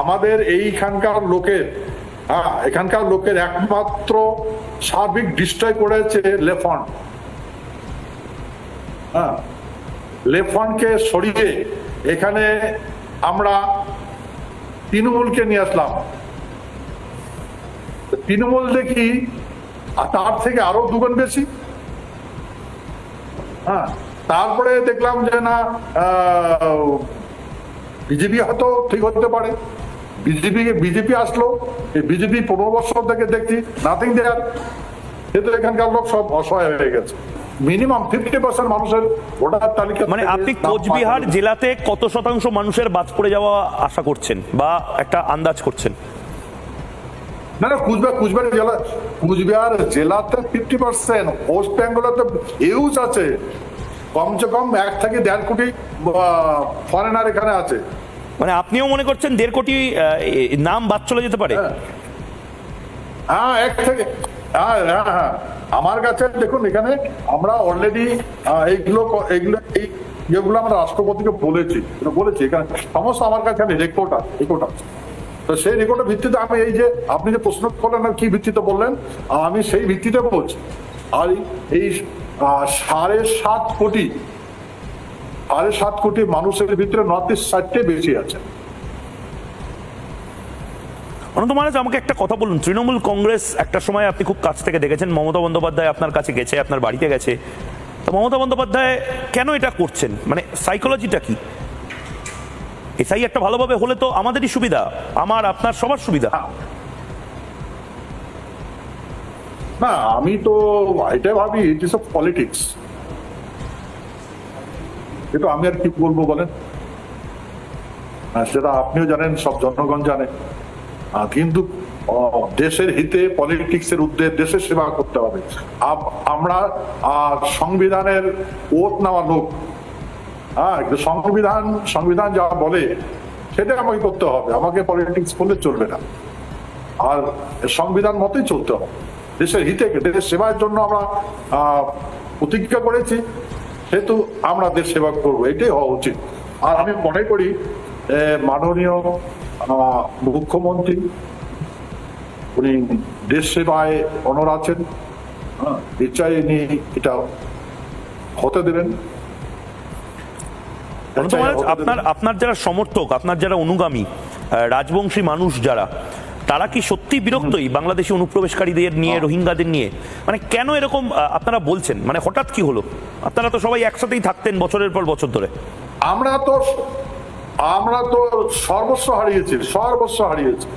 আমাদের এইখানকার লোকের হ্যাঁ এখানকার লোকের একমাত্র সার্বিক ডিস্ট্রয় করেছে লেফন। হ্যাঁ লেফনকে সরিয়ে এখানে আমরা তৃণমূলকে নিয়ে আসলাম। তৃণমূল দেখি তার থেকে আরও দুগুণ বেশি। হ্যাঁ তারপরে দেখলাম যে না বিজেপি হয়তো ঠিক হতে পারে। বিজেপি বিজেপি আসলো এই বিজেপি পনেরো বছর থেকে দেখছি নাথিং দেয়ার কিন্তু এখানকার লোক সব অসহায় হয়ে গেছে। মিনিমাম ফিফটি পার্সেন্ট মানুষের ভোটার তালিকা মানে আপনি কোচবিহার জেলাতে কত শতাংশ মানুষের বাদ পড়ে যাওয়া আশা করছেন বা একটা আন্দাজ করছেন? না না কুচবিহার কুচবিহার জেলা কুচবিহার জেলাতে ফিফটি পার্সেন্ট ওয়েস্ট বেঙ্গলে তো ইউজ আছে। কমসে কম এক থেকে দেড় কোটি ফরেনার এখানে আছে। মানে আপনিও মনে করছেন দেড় কোটি নাম বাদ চলে যেতে পারে? হ্যাঁ। হ্যাঁ এক থেকে হ্যাঁ হ্যাঁ হ্যাঁ। আমার কাছে দেখুন, এখানে আমরা অলরেডি এইগুলো এইগুলো, এই ইয়েগুলো আমরা রাষ্ট্রপতিকে বলেছি বলেছি। এখানে সমস্ত আমার কাছে আমি রেকর্ড আছে রেকর্ড আছে। তো সেই রেকর্ডের ভিত্তিতে আমি এই যে, আপনি যে প্রশ্ন করলেন, কি ভিত্তিতে বললেন, আমি সেই ভিত্তিতে বলছি। আর এই সাড়ে সাত কোটি সাড়ে সাত কোটি মানুষের ভিতরে নর্থ ইস্ট সাইডটে বেশি আছে। অনন্ত মহারাজ আমাকে একটা কথা বলুন। তৃণমূল কংগ্রেস একটা সময় আপনি খুব কাছ থেকে দেখেছেন মমতা বন্দ্যোপাধ্যায় আপনার কাছে গেছে আপনার বাড়িতে গেছে। তো মমতা বন্দ্যোপাধ্যায় কেন এটা করছেন? মানে সাইকোলজিটা কি? এসআই একটা ভালোভাবে হলে তো আমাদেরই সুবিধা আমার আপনার সবার সুবিধা। না আমি তো এটা ভাবি ইট ইস অফ পলিটিক্স কিন্তু আমি আর কি বলব বলেন? সেটা আপনিও জানেন, সব জনগণ জানে। কিন্তু দেশের হিতে পলিটিক্সের উদ্দেশ্যে দেশের সেবা করতে হবে। আমরা সংবিধানের ওত নেওয়া লোক। হ্যাঁ সংবিধান সংবিধান যা বলে, সেটা আমাকে করতে হবে। আমাকে পলিটিক্স করলে চলবে না। আর সংবিধান মতোই চলতে হবে। দেশের হিতে, দেশের সেবার জন্য আমরা প্রতিজ্ঞা করেছি। সেহেতু আমরা দেশ সেবা করব এটাই হওয়া উচিত। আর আমি মনে করি মাননীয় মুখ্যমন্ত্রী উনি দেশ সেবায় অনর আছেন নিশ্চয়ই ইনি এটা হতে দেবেন। আপনার আপনার যারা সমর্থক আপনার যারা অনুগামী রাজবংশী মানুষ যারা তারা কি সত্যি বিরক্তই বাংলাদেশি অনুপ্রবেশকারীদের নিয়ে রোহিঙ্গাদের নিয়ে? মানে কেন এরকম আপনারা বলছেন? মানে হঠাৎ কি হলো? আপনারা তো সবাই একসাথেই থাকতেন বছরের পর বছর ধরে। আমরা তো আমরা তো সর্বস্ব হারিয়েছি সর্বস্ব হারিয়েছি।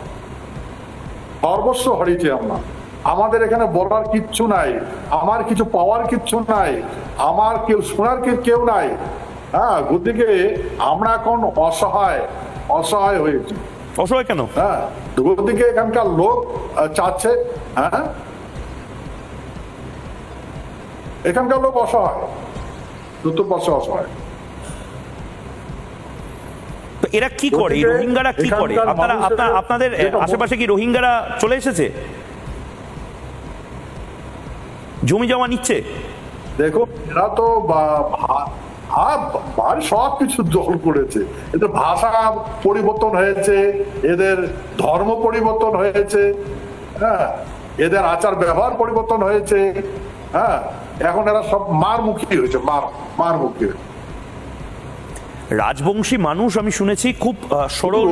সর্বস্ব হারিয়েছি আমরা। আমাদের এখানে বলার কিচ্ছু নাই আমার কিছু পাওয়ার কিচ্ছু নাই আমার কেউ শোনার কেউ নাই। হ্যাঁ গতিকে আমরা এখন অসহায় অসহায় হয়েছি। অসহায় কেন? হ্যাঁ। দুদিকে এখানকার লোক চাচ্ছে হ্যাঁ? এখানকার লোক অসহায় চতুর্পাশে অসহায়। এরা কি করে? রোহিঙ্গারা কি করে? আপনারা আপনার আপনাদের আশেপাশে কি রোহিঙ্গারা চলে এসেছে? জমি জমা নিচ্ছে? দেখো এরা তো ভাব সব কিছু করেছে। এদের ভাষা পরিবর্তন হয়েছে এদের ধর্ম পরিবর্তন হয়েছে হ্যাঁ এদের আচার ব্যবহার পরিবর্তন হয়েছে হ্যাঁ এখন এরা সব মারমুখী হয়েছে মার মারমুখী রাজবংশী মানুষ আমি শুনেছি খুব সরল।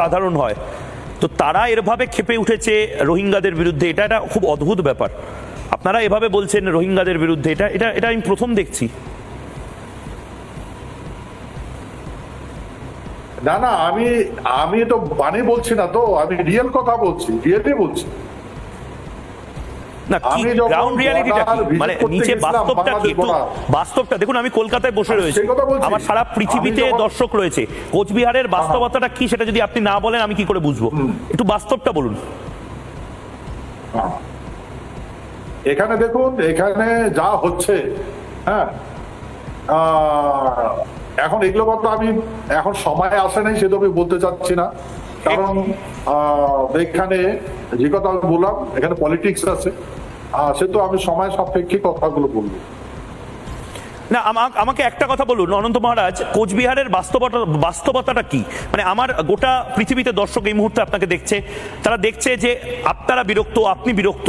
সাধারণ হয়। তো তারা এরভাবে খেপে উঠেছে রোহিঙ্গাদের বিরুদ্ধে এটা একটা খুব অদ্ভুত ব্যাপার। আপনারা এভাবে বলছেন রোহিঙ্গাদের বিরুদ্ধে এটা এটা এটা আমি প্রথম দেখছি। না না আমি আমি তো বানি বলছি না তো আমি রিয়েল কথা বলছি রিয়েলি বলছি। না কি আমি গ্রাউন্ড রিয়ালিটিটা কি? মানে নিচে বাস্তবটা কি? বাংলাদেশ একটু border। বাস্তবটা দেখুন আমি কলকাতায় বসে রয়েছি সেই কথা বলছি। আমার সারা পৃথিবীতে দর্শক রয়েছে। কোচবিহারের বাস্তবতাটা কি সেটা যদি আপনি না বলেন আমি কি করে বুঝব? একটু বাস্তবটা বলুন। এখানে দেখুন এখানে যা হচ্ছে হ্যাঁ আহ, এখন এগুলো কথা আমি এখন সময় আসে নাই সেটা আমি বলতে চাচ্ছি না। কারণ এখানে যে কথা আমি বললাম, এখানে পলিটিক্স আছে। সে তো আমি সময় সাপেক্ষে কথাগুলো বলব। না আমাকে একটা কথা বলুন, অনন্ত মহারাজ, কোচবিহারের বাস্তবতা, বাস্তবতাটা কি? মানে আমার গোটা পৃথিবীতে দর্শক এই মুহূর্তে আপনাকে দেখছে, তারা দেখছে যে আপনারা বিরক্ত, আপনি বিরক্ত,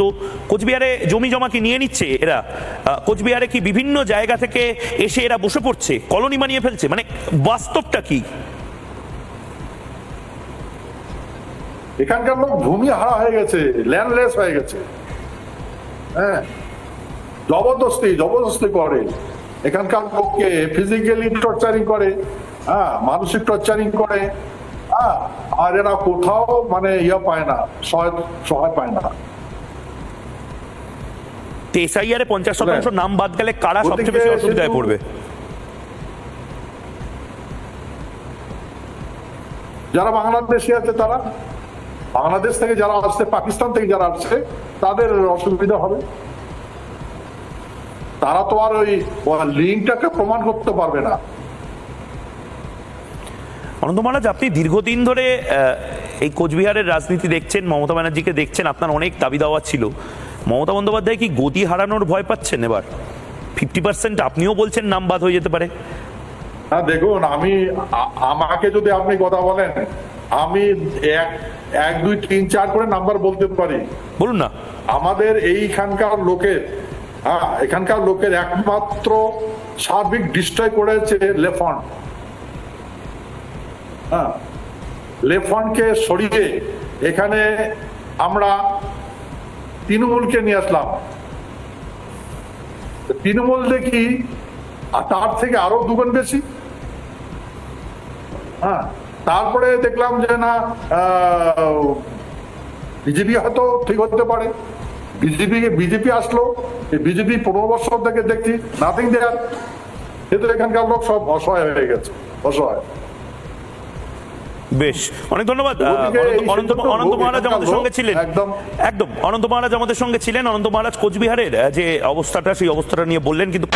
কোচবিহারে জমি জমা কি নিয়ে নিচ্ছে এরা? কোচবিহারে কি বিভিন্ন জায়গা থেকে এসে এরা বসে পড়ছে, কলোনি বানিয়ে ফেলছে? মানে বাস্তবটা কি? এখানকার লোক ভূমি হারা হয়ে গেছে ল্যান্ডলেস হয়ে গেছে। হ্যাঁ জবরদস্তি জবরদস্তি করে। এখানকার লোককে ফিজিক্যালি টর্চারিং করে হ্যাঁ মানসিক টর্চারিং করে হ্যাঁ আর এরা কোথাও মানে ইয়ে পায় না সহায় সহায় পায় না। এসআইআর এ পঞ্চাশ শতাংশ নাম বাদ গেলে কারা সবচেয়ে বেশি অসুবিধায় পড়বে? যারা বাংলাদেশে আছে তারা বাংলাদেশ থেকে যারা আসছে পাকিস্তান থেকে যারা আসছে তাদের অসুবিধা হবে। তারা তো আর ওই লিঙ্কটাকে প্রমাণ করতে পারবে না। অনন্ত মহারাজ আপনি দীর্ঘদিন ধরে এই কোচবিহারের রাজনীতি দেখছেন মমতা ব্যানার্জিকে দেখছেন আপনার অনেক দাবি দাওয়া ছিল। মমতা বন্দ্যোপাধ্যায় কি গদি হারানোর ভয় পাচ্ছেন এবার? ফিফটি পার্সেন্ট আপনিও বলছেন নাম বাদ হয়ে যেতে পারে। হ্যাঁ দেখুন আমি আমাকে যদি আপনি কথা বলেন আমি এক এক দুই তিন চার করে নাম্বার বলতে পারি। বলুন না। আমাদের এইখানকার লোকের হ্যাঁ এখানকার লোকের একমাত্র সার্বিক ডিস্ট্রয় করেছে লেফন হ্যাঁ লেফনকে সরিয়ে এখানে আমরা তৃণমূলকে নিয়ে আসলাম। তৃণমূল দেখি তার থেকে আরও দুগুণ বেশি। হ্যাঁ তারপরে দেখলাম যে না বিজেপি হয়তো ঠিক হতে পারে। বিজেপি বিজেপি আসলো। বিজেপি পনেরো বছর থেকে দেখছি নাথিং দেয়ার কিন্তু এখানকার লোক সব অসহায় হয়ে গেছে অসহায়। বেশ অনেক ধন্যবাদ অনন্ত- অনন্ত মহারাজ আমাদের সঙ্গে ছিলেন। একদম। একদম অনন্ত মহারাজ আমাদের সঙ্গে ছিলেন। অনন্ত মহারাজ কোচবিহারের যে অবস্থাটা সেই অবস্থাটা নিয়ে বললেন কিন্তু